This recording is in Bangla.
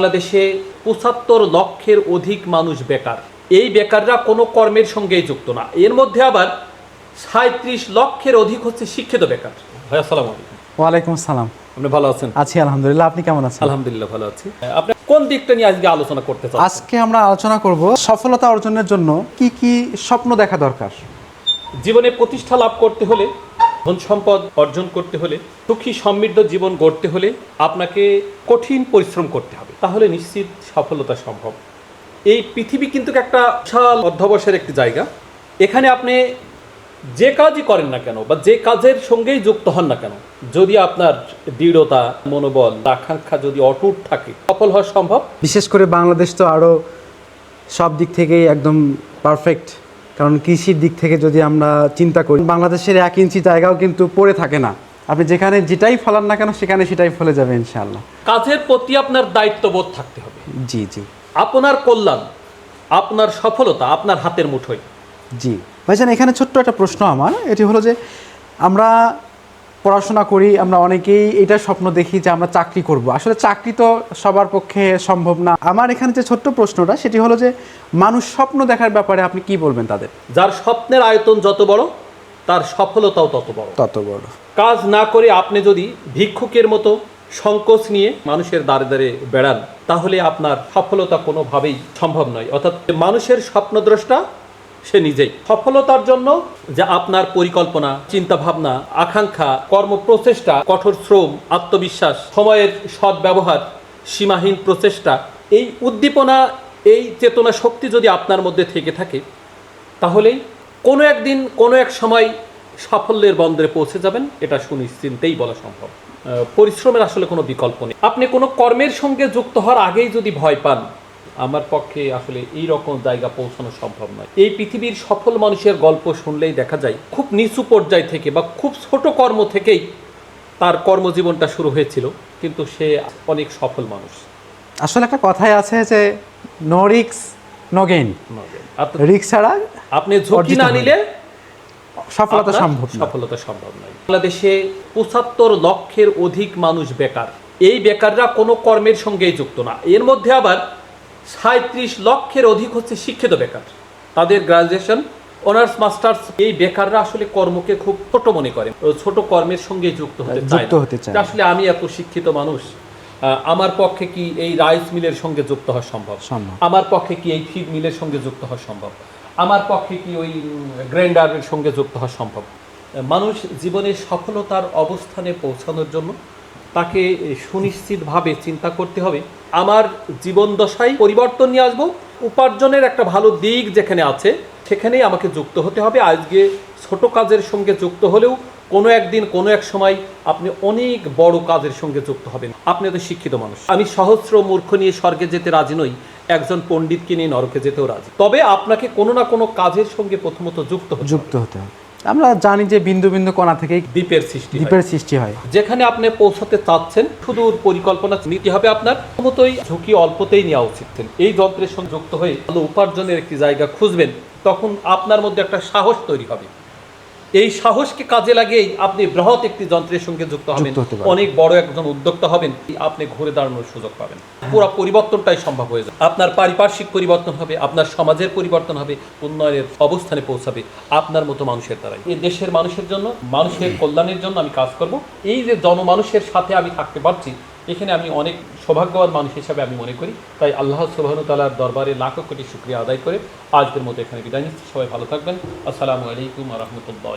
বাংলাদেশে পঁচাত্তর লক্ষের অধিক মানুষ বেকার। এই বেকাররা কোনো কর্মের সঙ্গেই যুক্ত না। এর মধ্যে আবার সাঁত্রিশ লক্ষের অধিক হচ্ছে শিক্ষিত বেকার। ভাই আসসালামু আলাইকুম। ওয়ালাইকুম আসসালাম। আপনি ভালো আছেন? আছি আলহামদুলিল্লাহ। আপনি কেমন আছেন? আলহামদুলিল্লাহ ভালো আছি। আপনি কোন দিকটা নিয়ে আজকে আলোচনা করতে চান আজকে আমরা আলোচনা করব সফলতা অর্জনের জন্য কি কি স্বপ্ন দেখা দরকার। জীবনে প্রতিষ্ঠা লাভ করতে হলে ধন সম্পদ অর্জন করতে হলে, সুখী সমৃদ্ধ জীবন গড়তে হলে আপনাকে কঠিন পরিশ্রম করতে হবে। তাহলে নিশ্চিত সফলতা সম্ভব। এই পৃথিবী কিন্তু একটা বিশাল অধ্যবসের একটি জায়গা। এখানে আপনি যে কাজই করেন না কেন বা যে কাজের সঙ্গেই যুক্ত হন না কেন, যদি আপনার দৃঢ়তা, মনোবল, আকাঙ্ক্ষা যদি অটুট থাকে, সফল হওয়া সম্ভব। বিশেষ করে বাংলাদেশ তো আরও সব দিক থেকেই একদম পারফেক্ট কারণ কৃষির দিক থেকে যদি আমরা চিন্তা করি বাংলাদেশের এক ইঞ্চি জায়গাও কিন্তু পড়ে থাকে না। আপনি যেখানে যেটাই ফলান না কেন সেখানে সেটাই ফলে যাবে ইনশাআল্লাহ। কাজের প্রতি আপনার দায়িত্ববোধ থাকতে হবে। জি জি। আপনার কল্যাণ আপনার সফলতা আপনার হাতের মুঠোয়। জি। ভাইজান এখানে ছোট্ট একটা প্রশ্ন আমার। এটি হলো যে আমরা পড়াশোনা করি আমরা অনেকেই এটা স্বপ্ন দেখি যে আমরা চাকরি করব। আসলে চাকরি তো সবার পক্ষে সম্ভব না। আমার এখানে যে ছোট্ট প্রশ্নটা সেটি হলো যে মানুষ স্বপ্ন দেখার ব্যাপারে আপনি কি বলবেন তাদের? যার স্বপ্নের আয়তন যত বড় তার সফলতাও তত বড়। তত বড়। কাজ না করে আপনি যদি ভিক্ষুকের মতো সংকোচ নিয়ে মানুষের দ্বারে দ্বারে বেড়ান তাহলে আপনার সফলতা কোনোভাবেই সম্ভব নয়। অর্থাৎ মানুষের স্বপ্নদ্রষ্টা সে নিজেই। সফলতার জন্য যে আপনার পরিকল্পনা চিন্তা ভাবনা আকাঙ্ক্ষা, কর্মপ্রচেষ্টা, কঠোর শ্রম, আত্মবিশ্বাস, সময়ের সৎ ব্যবহার সীমাহীন প্রচেষ্টা, এই উদ্দীপনা, এই চেতনা শক্তি যদি আপনার মধ্যে থেকে থাকে তাহলেই কোনো একদিন, কোনো এক সময় সাফল্যের বন্দরে পৌঁছে যাবেন, এটা সুনিশ্চিন্তেই বলা সম্ভব। পরিশ্রমের আসলে কোনো বিকল্প নেই। আপনি কোনো কর্মের সঙ্গে যুক্ত হওয়ার আগেই যদি ভয় পান আমার পক্ষে আসলে এই রকম জায়গা পৌঁছানো সম্ভব নয়। এই পৃথিবীর সফল মানুষের গল্প শুনলেই দেখা যায় খুব নিচু পর্যায় থেকে বা খুব ছোট কর্ম থেকেই তার কর্মজীবনটা শুরু হয়েছিল কিন্তু সে অনেক সফল মানুষ। আসলে একটা কথাই আছে যে নো রিক্স নো গেইন রিক্স ছাড়া আপনি ঝুঁকি না নিলে সফলতা সম্ভব সফলতা সম্ভব নয়। বাংলাদেশে পঁচাত্তর লক্ষের অধিক মানুষ বেকার। এই বেকাররা কোনো কর্মের সঙ্গেই যুক্ত না। এর মধ্যে আবার সাঁত্রিশ লক্ষের অধিক হচ্ছে শিক্ষিত বেকার। তাদের গ্রাজুয়েশন অনার্স মাস্টার্স এই বেকাররা আসলে কর্মকে খুব ছোট মনে করে ছোট কর্মের সঙ্গে যুক্ত হতে চায় যুক্ত হতে চায় আসলে আমি এত শিক্ষিত মানুষ আমার পক্ষে কি এই রাইস মিলের সঙ্গে যুক্ত হওয়া সম্ভব। আমার পক্ষে কি এই ফিড মিলের সঙ্গে যুক্ত হওয়া সম্ভব? আমার পক্ষে কি ওই গ্রাইন্ডারের সঙ্গে যুক্ত হওয়া সম্ভব? মানুষ জীবনের সফলতার অবস্থানে পৌঁছানোর জন্য তাকে সুনিশ্চিতভাবে চিন্তা করতে হবে। আমার জীবন দশায় পরিবর্তন নিয়ে আসব। উপার্জনের একটা ভালো দিক যেখানে আছে, সেখানেই আমাকে যুক্ত হতে হবে। আজকে ছোট কাজের সঙ্গে যুক্ত হলেও কোনো একদিন, কোনো এক সময় আপনি অনেক বড় কাজের সঙ্গে যুক্ত হবেন। আপনি তো শিক্ষিত মানুষ। আমি সহস্র মূর্খ নিয়ে স্বর্গে যেতে রাজি নই, একজন পণ্ডিতকে নিয়ে নরকে যেতেও রাজি। তবে আপনাকে কোনো না কোনো কাজের সঙ্গে প্রথমত যুক্ত যুক্ত হতে হবে। আমরা জানি যে বিন্দু বিন্দু কণা থেকে দ্বীপের সৃষ্টি দ্বীপের সৃষ্টি হয়। যেখানে আপনি পৌঁছাতে চাচ্ছেন শুধু পরিকল্পনা নিতে হবে আপনার। মতোই ঝুঁকি অল্পতেই নেওয়া উচিত এই যন্ত্রের সঙ্গে যুক্ত হয়ে ভালো উপার্জনের একটি জায়গা খুঁজবেন তখন আপনার মধ্যে একটা সাহস তৈরি হবে। এই সাহসকে কাজে লাগিয়েই আপনি বৃহৎ একটি যন্ত্রের সঙ্গে যুক্ত হবেন। অনেক বড় একজন উদ্যোক্তা হবেন আপনি ঘুরে দাঁড়ানোর সুযোগ পাবেন। পুরো পরিবর্তনটাই সম্ভব হয়ে যাবে। আপনার পারিপার্শ্বিক পরিবর্তন হবে আপনার সমাজের পরিবর্তন হবে উন্নয়নের অবস্থানে পৌঁছাবে আপনার মতো মানুষের দ্বারাই। এই দেশের মানুষের জন্য মানুষের কল্যাণের জন্য আমি কাজ করব। এই যে জনমানুষের সাথে আমি থাকতে পারছি এখানে আমি অনেক সৌভাগ্যবান মানুষ হিসাবে আমি মনে করি। তাই আল্লাহ সুবাহন তালার দরবারে লাখো কোটি শুক্রিয়া আদায় করে আজকের মতো এখানে বিদায় নিচ্ছি। সবাই ভালো থাকবেন। আসসালামু আলাইকুম রহমতুল্লাহ